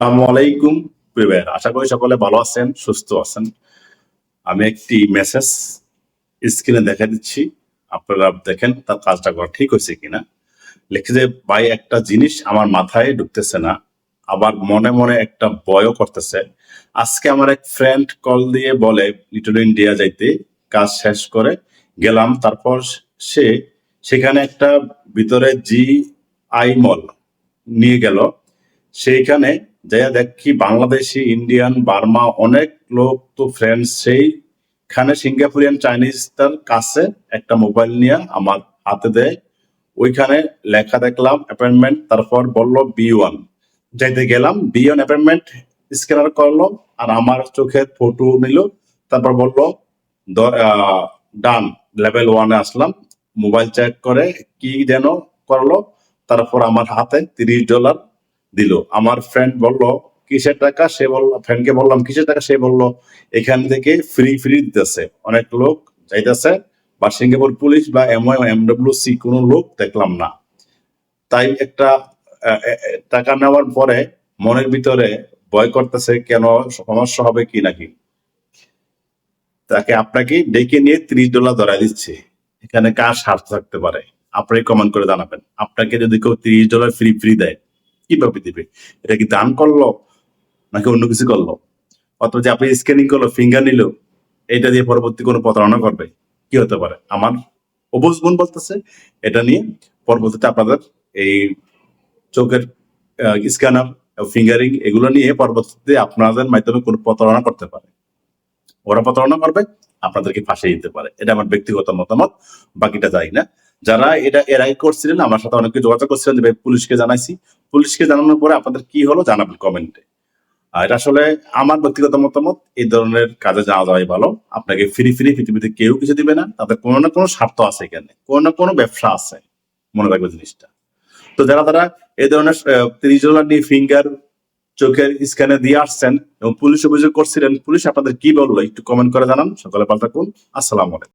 আলাইকুম আশা করি সকলে ভালো আছেন, সুস্থ আছেন। আমি একটি মেসেজ স্ক্রিনে দেখা দিচ্ছি। আপনারা দেখেন তার কাজটা করা ঠিক হয়েছে কিনা। লিখে যে, ভাই, একটা জিনিস আমার মাথায় ঢুকতেছে না। আবার মনে মনে একটা ভয়ও করতেছে। আজকে আমার এক ফ্রেন্ড কল দিয়ে বলে লিটল ইন্ডিয়া যাইতে, কাজ শেষ করে গেলাম। তারপর সে, সেখানে একটা ভিতরে জি আই মল নিয়ে গেল। সেইখানে যাইয়া দেখি বাংলাদেশি ইন্ডিয়ান বার্মা অনেক লোক তো ফ্রেন্ডস সেইখানে সিঙ্গাপুরিয়ান চাইনিজ তার কাছে একটা মোবাইল নিয়ে আমার হাতে দেয়। ওইখানে লেখা দেখলাম অ্যাপয়েন্টমেন্ট তারপর বলল বি ওয়ান যাইতে গেলাম বি ওয়ান অ্যাপয়েন্টমেন্ট স্ক্যানার করল আর আমার চোখে ফটো নিল। তারপর বলল ডান লেভেল ওয়ানে আসলাম। মোবাইল চেক করে কি যেন করল। তারপর আমার হাতে তিরিশ ডলার দিল। আমার ফ্রেন্ড বলল, কিসের টাকা? সে বলল ফ্রেন্ডকে বললাম, কিসের টাকা? সে বলল, এখান থেকে ফ্রি ফ্রি দিতেছে। অনেক লোক যাইতেছে। বা সিঙ্গাপুর পুলিশ বা এমও এমডব্লিউ সি কোনো লোক দেখলাম না। তাই একটা টাকা নেওয়ার পরে মনের ভিতরে ভয় করতেছে, কেন সমস্যা হবে কি নাকি? তাকে আপনাকে ডেকে নিয়ে ত্রিশ ডলার ধরা দিচ্ছে। এখানে কার স্বার্থ থাকতে পারে? আপনি কমেন্ট করে জানাবেন। আপনাকে যদি কেউ ত্রিশ ডলার ফ্রি ফ্রি দেয় কীভাবে দিবে? এটা কি দান করল নাকি অন্য কিছু করল? অথবা যে আপনি স্ক্যানিং করল ফিঙ্গার নিল, এটা দিয়ে পরবর্তী কোনো প্রতারণা করবে? কি হতে পারে? আমার অবুজ বোন বলতেছে, এটা নিয়ে পরবর্তীতে আপনাদের এই চোখের স্ক্যানার ফিঙ্গারিং এগুলো নিয়ে পরবর্তীতে আপনাদের মাধ্যমে কোনো প্রতারণা করতে পারে। ওরা প্রতারণা করবে, আপনাদেরকে ফাঁসিয়ে দিতে পারে। এটা আমার ব্যক্তিগত মতামত, বাকিটা যাই না। যারা এটা এর আগে করছিলেন, আমার সাথে অনেকে যোগাযোগ করছিলেন যে, ভাই, পুলিশকে জানাইছি। পুলিশকে জানানোর পরে আপনাদের কি হলো জানাবেন কমেন্টে। আর এটা আসলে আমার ব্যক্তিগত মতামত, এই ধরনের কাজে যাওয়া যাওয়াই ভালো। আপনাকে ফ্রি ফ্রি পৃথিবীতে কেউ কিছু দিবে না। তাদের কোনো না কোনো স্বার্থ আছে এখানে। কোনো না কোনো ব্যবসা আছে। মনে রাখবে জিনিসটা। তো যারা তারা এই ধরনের তিরিশ ডলার নিয়ে ফিঙ্গার চোখের স্ক্যানে দিয়ে আসছেন এবং পুলিশ অভিযোগ করছিলেন, পুলিশ আপনাদের কি বলল একটু কমেন্ট করে জানান। সকালে পাল্টা কোন আসসালাম আলাইকুম।